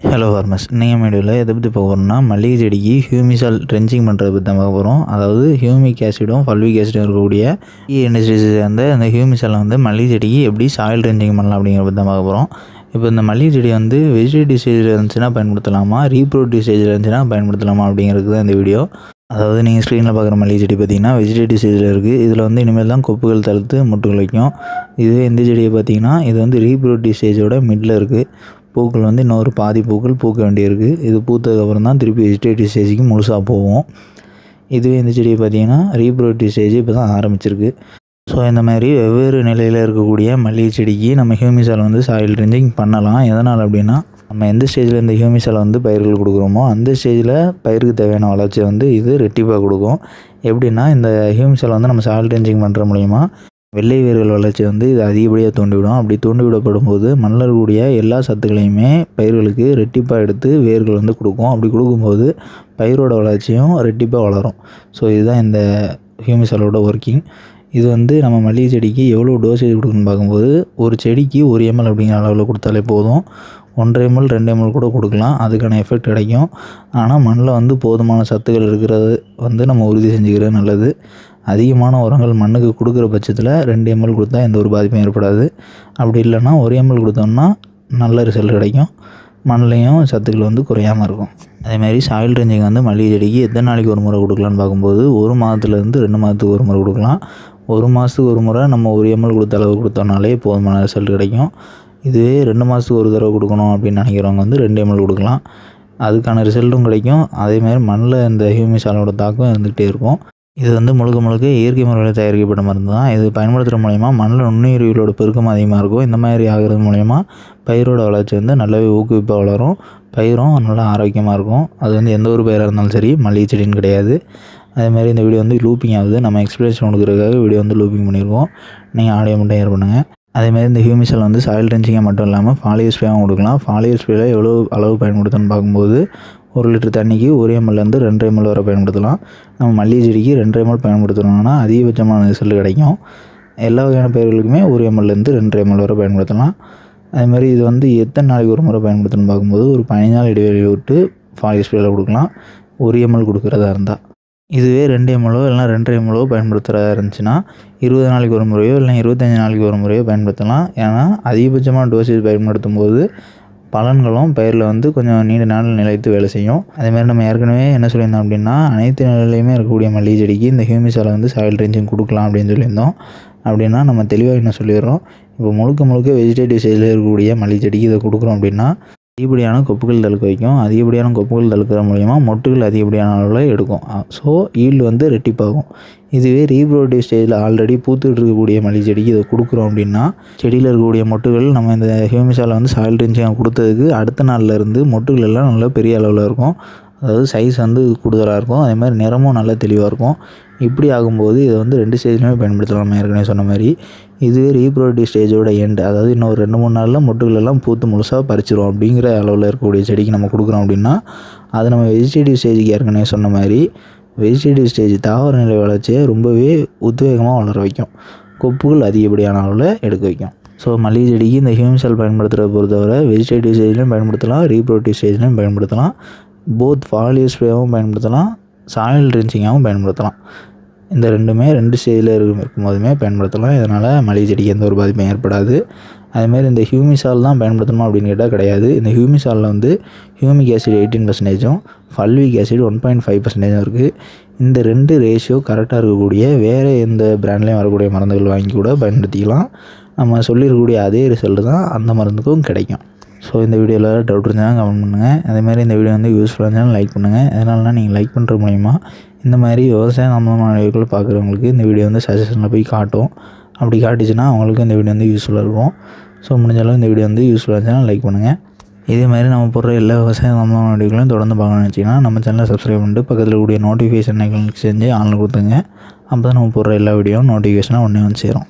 Hello ஃபார்மஸ் நீங்கள் வீடியோவில் எதை பற்றி பார்க்க போகிறோம்னா மல்லிகை செடிக்கு ஹியூமிசால் ட்ரென்ச்சிங் பண்ணுறதை பற்றி தான் பார்க்க போகிறோம் அதாவது ஹியூமிக் ஆசிடும் ஃபல்விக் ஆசிடும் இருக்கக்கூடிய e இண்டஸ்ட்ரீஸை சேர்ந்த அந்த ஹியூமிசாலை வந்து மல்லிகை செடிக்கு எப்படி சாயில் ட்ரென்ச்சிங் பண்ணலாம் அப்படிங்கிறத பற்றி தான் பார்க்க போகிறோம் இப்போ இந்த மல்லிகை செடி வந்து வெஜிடேட்டிவ் ஸ்டேஜில் இருந்துச்சுன்னா பயன்படுத்தலாமா ரீப்ரோடிவ் ஸ்டேஜில் இருந்துச்சுன்னா பயன்படுத்தலாமா அப்படிங்கிறது தான் இந்த வீடியோ அதாவது நீங்கள் ஸ்க்ரீனில் பார்க்குற மல்லிகை செடி பார்த்தீங்கன்னா வெஜிடேட்டிவ் ஸ்டேஜில் இருக்குது இதில் வந்து இனிமேல் தான் கொப்புகள் தளர்த்து முட்டுகள் வைக்கும். இதுவே இந்த செடியை பார்த்தீங்கன்னா இது வந்து ரீப்ரோடிவ் ஸ்டேஜோட மிடில் இருக்குது பூக்கள் வந்து இன்னொரு பாதி பூக்கள் பூக்க வேண்டியிருக்கு. இது பூத்ததுக்கப்புறம் தான் திருப்பி வெஜிடேட்டிவ் ஸ்டேஜுக்கு முழுசாக போவோம். இதுவே இந்த செடியை பார்த்திங்கன்னா ரீப்ரோடிவ் ஸ்டேஜ் இப்போ தான் ஆரம்பிச்சிருக்கு. ஸோ இந்த மாதிரி வெவ்வேறு நிலையில் இருக்கக்கூடிய மல்லிகை செடிக்கு நம்ம ஹியூமிசால் வந்து சாயில் ட்ரிஞ்சிங் பண்ணலாம். எதனால் அப்படின்னா நம்ம எந்த ஸ்டேஜில் இந்த ஹியூமிசால் வந்து பயிர்கள் கொடுக்குறோமோ அந்த ஸ்டேஜில் பயிருக்கு தேவையான வளர்ச்சி வந்து இது ரெட்டிப்பாக கொடுக்கும். எப்படின்னா இந்த ஹியூமிசால் வந்து நம்ம சாயில் ரிஞ்சிங் பண்ணுற மூலிமா வெள்ளை வேர்கள் வளர்ச்சி வந்து இது அதிகப்படியாக தூண்டிவிடும் அப்படி தூண்டிவிடப்படும் போது மண்ணில் எல்லா சத்துக்களையுமே பயிர்களுக்கு ரெட்டிப்பாக எடுத்து வேர்கள் வந்து கொடுக்கும். அப்படி கொடுக்கும்போது பயிரோட வளர்ச்சியும் ரெட்டிப்பாக வளரும். ஸோ இதுதான் இந்த ஹியூமிசலோட ஒர்க்கிங் இது வந்து நம்ம மல்லிகை செடிக்கு எவ்வளோ டோசேஜ் கொடுக்கணும்னு பார்க்கும்போது ஒரு செடிக்கு ஒரு எம்எல் அப்படிங்கிற அளவில் கொடுத்தாலே போதும். ஒன்றரை எம்எல் ரெண்டு எம்எல் கூட கொடுக்கலாம். அதுக்கான எஃபெக்ட் கிடைக்கும். ஆனால் மண்ணில் வந்து போதுமான சத்துக்கள் இருக்கிறது வந்து நம்ம உறுதி செஞ்சுக்கிறது நல்லது. அதிகமான உரங்கள் மண்ணுக்கு கொடுக்குற பட்சத்தில் ரெண்டு எம்எல் கொடுத்தா எந்த ஒரு பாதிப்பும் ஏற்படாது. அப்படி இல்லைன்னா ஒரு எம்எல் கொடுத்தோம்னா நல்ல ரிசல்ட் கிடைக்கும். மண்ணிலையும் சத்துக்கள் வந்து குறையாமல் இருக்கும். அதேமாதிரி சாயில் ரேஞ்சிங் வந்து மல்லிகை செடிக்கு எத்தனை நாளைக்கு ஒரு முறை கொடுக்கலான்னு பார்க்கும்போது ஒரு மாதத்துலேருந்து ரெண்டு மாதத்துக்கு ஒரு முறை கொடுக்கலாம். ஒரு மாதத்துக்கு ஒரு முறை நம்ம ஒரு எம்எல் கொடுத்த அளவு கொடுத்தோம்னாலே போதுமான ரிசல்ட் கிடைக்கும். இதுவே ரெண்டு மாதத்துக்கு ஒரு தடவை கொடுக்கணும் அப்படின்னு நினைக்கிறவங்க வந்து ரெண்டு எம்எல் கொடுக்கலாம். அதுக்கான ரிசல்ட்டும் கிடைக்கும். அதேமாதிரி மண்ணில் இந்த ஹியூமிசாலோட தாக்கம் இருந்துகிட்டே இருக்கும். இது வந்து முழுக்க முழுக்க இயற்கை முறையில் தயாரிக்கப்பட்ட மருந்து தான். இது பயன்படுத்துகிற மூலயமா மண்ணில் நுண்ணுயிரிகளோட பெருக்கம் அதிகமாக இருக்கும். இந்த மாதிரி ஆகிறது மூலயமா பயிரோட வளர்ச்சி வந்து நல்லாவே ஊக்குவிப்பாக வளரும். பயிரும் நல்லா ஆரோக்கியமாக இருக்கும். அது வந்து எந்த ஒரு பயிராக இருந்தாலும் சரி மல்லிகை செடின்னு கிடையாது. அதேமாதிரி இந்த வீடியோ வந்து லூப்பிங் ஆகுது. நம்ம எக்ஸ்பிளேஷன் கொடுக்குறதுக்காக வீடியோ வந்து லூப்பிங் பண்ணியிருக்கோம். நீங்கள் ஆடியோ மட்டும் ஏர் பண்ணுங்கள் அதேமாதிரி இந்த ஹியூமிசல் வந்து சாயில் டென்சிங்காக மட்டும் இல்லாமல் ஃபாலியர் ஸ்ப்ரேவும் கொடுக்கலாம். ஃபாலியர் ஸ்ப்ரேல எவ்வளோ அளவு பயன்படுத்தணும்னு பார்க்கும்போது ஒரு லிட்டர் தண்ணிக்கு ஒரு எம்எல்லேருந்து ரெண்டு எம்எல் வரை பயன்படுத்தலாம். நம்ம மல்லிகை செடிக்கு ரெண்டு எம்எல் பயன்படுத்தணும்னா அதிகபட்சமான ரிசல்ட் கிடைக்கும். எல்லா வகையான பயிர்களுக்குமே ஒரு எம்எல்லேருந்து ரெண்டு எம்எல் வரை பயன்படுத்தலாம். அதேமாதிரி இது வந்து எத்தனை நாளைக்கு ஒரு முறை பயன்படுத்தணும்னு பார்க்கும்போது ஒரு பதினஞ்சு நாள் இடைவெளி விட்டு ஃபாலியர் ஸ்ப்ரேல கொடுக்கலாம். ஒரு எம்எல் கொடுக்குறதா இருந்தால் இதுவே ரெண்டு எம்எல்ஓ இல்லைனா ரெண்டரை எம்எல்ஓ பயன்படுத்துகிறதா இருந்துச்சுன்னா இருபது நாளைக்கு ஒரு முறையோ இல்லை இருபத்தஞ்சி நாளைக்கு ஒரு முறையோ பயன்படுத்தலாம். ஏன்னா அதிகபட்சமான டோசேஜ் பயன்படுத்தும் போது பலன்களும் பயிரில் வந்து கொஞ்சம் நீண்ட நாள் நிலைத்து வேலை செய்யும். அதேமாதிரி நம்ம ஏற்கனவே என்ன சொல்லியிருந்தோம் அப்படின்னா அனைத்து நிலையிலையுமே இருக்கக்கூடிய மல்லிகை செடிக்கு இந்த ஹியூமிசாலை வந்து சாயில் ரேஞ்சிங் கொடுக்கலாம் அப்படின்னு சொல்லியிருந்தோம். அப்படின்னா நம்ம தெளிவாக என்ன சொல்லிடுறோம்? இப்போ முழுக்க முழுக்க வெஜிடேட்டிவ் சைடில் இருக்கக்கூடிய மல்லிகை செடிக்கு இதை கொடுக்குறோம் அப்படின்னா அதிகப்படியான கொப்புகள் தழுக்க வைக்கும். அதிகப்படியான கொப்புகள் தழுக்கிற மூலிமா மொட்டுகள் அதிகப்படியான அளவில் எடுக்கும். ஸோ ஈல்டு வந்து ரெட்டிப்பாகும் இதுவே ரீப்ரோடிவ் ஸ்டேஜில் ஆல்ரெடி பூத்துட்டு இருக்கக்கூடிய மல்லி செடிக்கு இதை கொடுக்குறோம் அப்படின்னா செடியில் இருக்கக்கூடிய மொட்டுகள் நம்ம இந்த ஹியூமிசாவில் வந்து சாயில் ரிஞ்சியாக கொடுத்ததுக்கு அடுத்த நாளில் இருந்து மொட்டுகள் எல்லாம் நல்லா பெரிய அளவில் இருக்கும். அதாவது சைஸ் வந்து கூடுதலாக இருக்கும். அதே மாதிரி நிறமும் நல்லா தெளிவாக இருக்கும். இப்படி ஆகும்போது இதை வந்து ரெண்டு ஸ்டேஜ்லையுமே பயன்படுத்தலாம் ஏற்கனவே சொன்ன மாதிரி. இதுவே ரீப்ரோடக்டிவ் ஸ்டேஜோட எண்ட் அதாவது இன்னும் ஒரு ரெண்டு மூணு நாளில் மொட்டுகளெல்லாம் பூத்து முழுசாக பறிச்சிரும் அப்படிங்கிற அளவில் இருக்கக்கூடிய செடிக்கு நம்ம கொடுக்குறோம் அப்படின்னா அது நம்ம வெஜிடேட்டிவ் ஸ்டேஜுக்கு ஏற்கனவே சொன்ன மாதிரி வெஜிடேட்டிவ் ஸ்டேஜ் தாவர நிலை வளர்ச்சியை ரொம்பவே உத்வேகமாக வளர வைக்கும். கொப்புகள் அதிகப்படியான அளவில் எடுக்க வைக்கும். ஸோ மல்லிகை செடிக்கு இந்த ஹியூமிசல் பயன்படுத்துகிறத பொறுத்தவரை வெஜிடேட்டிவ் ஸ்டேஜ்லையும் பயன்படுத்தலாம் ரீப்ரோட்டிவ் ஸ்டேஜ்லையும் பயன்படுத்தலாம். போத் ஃபாலியர் ஸ்ப்ரேவும் பயன்படுத்தலாம் சாயில் ட்ரின்ச்சிங்காகவும் பயன்படுத்தலாம். இந்த ரெண்டுமே ரெண்டு ஸ்டேஜில் இருக்கும் இருக்கும்போதுமே பயன்படுத்தலாம். இதனால் மளிகை செடிக்கு எந்த ஒரு பாதிப்பும் ஏற்படாது. அதுமாரி இந்த ஹியூமிசால் தான் பயன்படுத்தணுமா அப்படின்னு கேட்டால் கிடையாது. இந்த ஹியூமிசாலில் வந்து humic acid eighteen பர்சன்டேஜும் fulvic acid one point five பர்சன்டேஜும் இருக்குது இந்த ரெண்டு ரேஷியோ கரெக்டாக இருக்கக்கூடிய வேறு எந்த பிராண்ட்லேயும் வரக்கூடிய மருந்துகள் வாங்கி கூட பயன்படுத்திக்கலாம். நம்ம சொல்லியிருக்கக்கூடிய அதே ரிசல்ட் தான் அந்த மருந்துக்கும் கிடைக்கும். ஸோ இந்த வீடியோவில் டவுட் இருந்தாலும் கமெண்ட் பண்ணுங்கள் அதேமாதிரி இந்த வீடியோ வந்து யூஸ்ஃபுல்லாக இருந்தாலும் லைக் பண்ணுங்கள் அதனால நீங்கள் லைக் பண்ணுற மூலிமா இந்த மாதிரி விவசாயம் சம்மந்தமான வீடியோக்கள் பார்க்குறவங்களுக்கு இந்த வீடியோ வந்து சஜஷனில் போய் காட்டும். அப்படி காட்டுச்சுன்னா அவங்களுக்கு இந்த வீடியோ வந்து யூஸ்ஃபுல்லாக இருக்கும். ஸோ முடிஞ்சளவு இந்த வீடியோ வந்து யூஸ்ஃபுல்லாக இருந்தாலும் லைக் பண்ணுங்கள் இதே மாதிரி நம்ம போடுற எல்லா விவசாயம் நம்ம வீடியோக்களையும் தொடர்ந்து பார்க்கணும்னு நினச்சிங்கன்னா நம்ம சேனலை சப்ஸ்கிரைப் பண்ணிட்டு பக்கத்தில் கூடிய நோட்டிஃபிகேஷன் ஐக்கன் செஞ்சு ஆன்லைன் கொடுத்துங்க அப்போ தான் நம்ம போடுற எல்லா வீடியோவும் நோட்டிஃபிகேஷனாக ஒன்றே வந்து சேரும்.